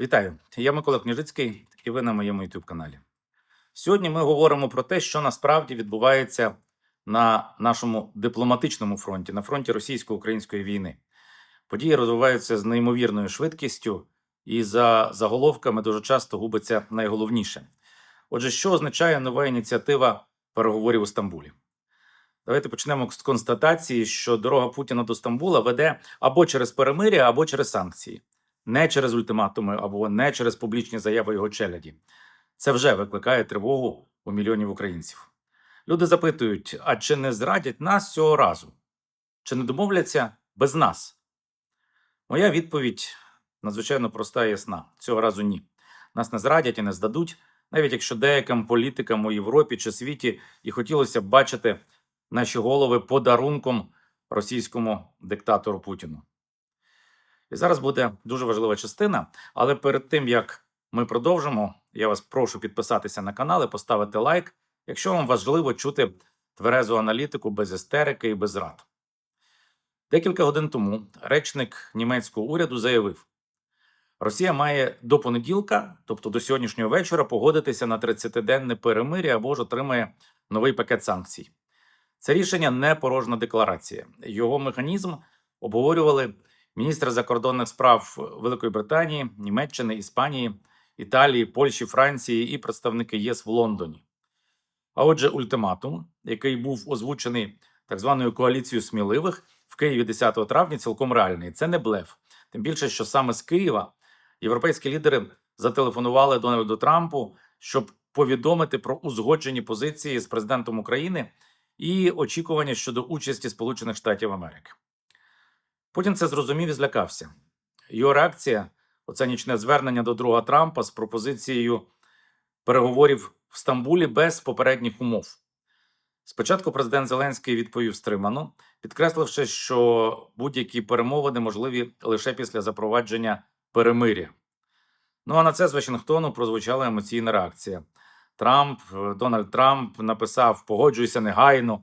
Вітаю! Я Микола Княжицький, і ви на моєму youtube каналі. Сьогодні ми говоримо про те, що насправді відбувається на нашому дипломатичному фронті, на фронті російсько-української війни. Події розвиваються з неймовірною швидкістю, і за заголовками дуже часто губиться найголовніше. Отже, що означає нова ініціатива переговорів у Стамбулі? Давайте почнемо з констатації, що дорога Путіна до Стамбула веде або через перемиря, або через санкції не через ультиматуми або не через публічні заяви його челяді. Це вже викликає тривогу у мільйонів українців. Люди запитують: а чи не зрадять нас цього разу? Чи не домовляться без нас? Моя відповідь надзвичайно проста і ясна: цього разу ні. Нас не зрадять і не здадуть, навіть якщо деяким політикам у Європі чи світі і хотілося б бачити наші голови подарунком російському диктатору Путіну. І зараз буде дуже важлива частина. Але перед тим як ми продовжимо, я вас прошу підписатися на канал і поставити лайк, якщо вам важливо чути тверезу аналітику без істерики і без рад. Декілька годин тому речник німецького уряду заявив: Росія має до понеділка, тобто до сьогоднішнього вечора, погодитися на 30-денне перемир'я або ж отримає новий пакет санкцій. Це рішення не порожна декларація. Його механізм обговорювали міністри закордонних справ Великої Британії, Німеччини, Іспанії, Італії, Польщі, Франції і представники ЄС в Лондоні. А отже, ультиматум, який був озвучений так званою коаліцією сміливих в Києві 10 травня, цілком реальний. Це не блеф. Тим більше, що саме з Києва європейські лідери зателефонували Дональду Трампу, щоб повідомити про узгоджені позиції з президентом України і очікування щодо участі Сполучених Штатів Америки. Путін це зрозумів і злякався. Його реакція оце нічне звернення до друга Трампа з пропозицією переговорів в Стамбулі без попередніх умов. Спочатку президент Зеленський відповів стримано, підкресливши, що будь-які перемовини можливі лише після запровадження перемиря. Ну а на це з Вашингтону прозвучала емоційна реакція. Трамп, Дональд Трамп написав: Погоджуйся негайно.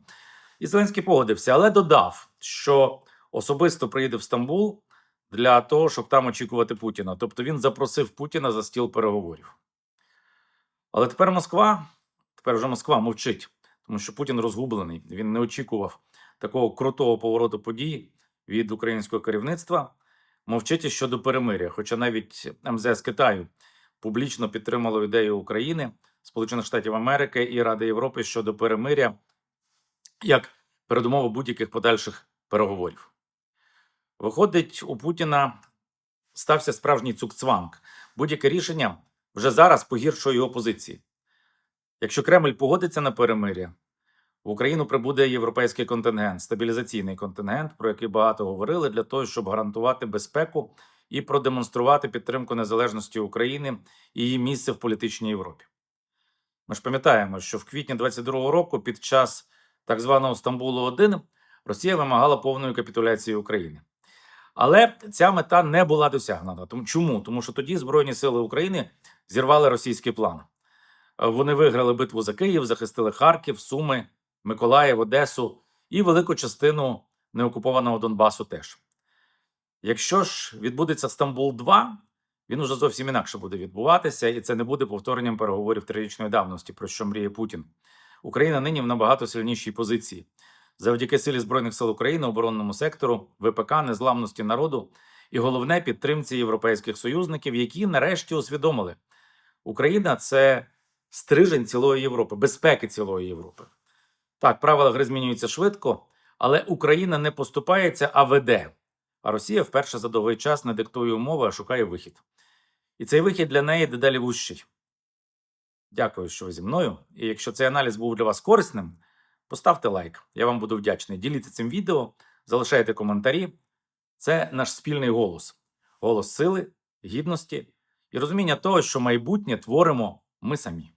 І Зеленський погодився, але додав, що особисто приїде в Стамбул для того, щоб там очікувати Путіна. Тобто він запросив Путіна за стіл переговорів. Але тепер Москва, тепер вже Москва мовчить, тому що Путін розгублений. Він не очікував такого крутого повороту подій від українського керівництва. Мовчить і щодо перемиря. Хоча навіть МЗС Китаю публічно підтримало ідею України, Сполучених Штатів Америки і Ради Європи щодо перемиря як передумови будь-яких подальших переговорів. Виходить, у Путіна стався справжній цукцванг. Будь-яке рішення вже зараз погіршує його позиції. Якщо Кремль погодиться на перемир'я, в Україну прибуде європейський контингент, стабілізаційний контингент, про який багато говорили, для того, щоб гарантувати безпеку і продемонструвати підтримку незалежності України і її місце в політичній Європі. Ми ж пам'ятаємо, що в квітні 22-го року, під час так званого Стамбулу 1 Росія вимагала повної капітуляції України. Але ця мета не була досягнена. Тому чому? Тому що тоді Збройні сили України зірвали російський план. Е, Вони виграли битву за Київ, захистили Харків, Суми, Миколаїв, Одесу і велику частину неокупованого Донбасу теж. Якщо ж відбудеться Стамбул 2 він уже зовсім інакше буде відбуватися, і це не буде повторенням переговорів трирічної давності, про що мріє Путін. Україна нині в набагато сильнішій позиції завдяки силі збройних сил України, оборонному сектору, ВПК, незламності народу і головне підтримці європейських союзників, які нарешті усвідомили, Україна це стрижень цілої Європи, безпеки цілої Європи. Так, правила гри змінюються швидко, але Україна не поступається, а веде. А Росія вперше за довгий час не диктує умови, а шукає вихід. І цей вихід для неї дедалі вущий. Дякую, що ви зі мною. І якщо цей аналіз був для вас корисним, Поставте лайк, я вам буду вдячний. Діліться цим відео, залишайте коментарі. Це наш спільний голос, голос сили, гідності і розуміння того, що майбутнє творимо ми самі.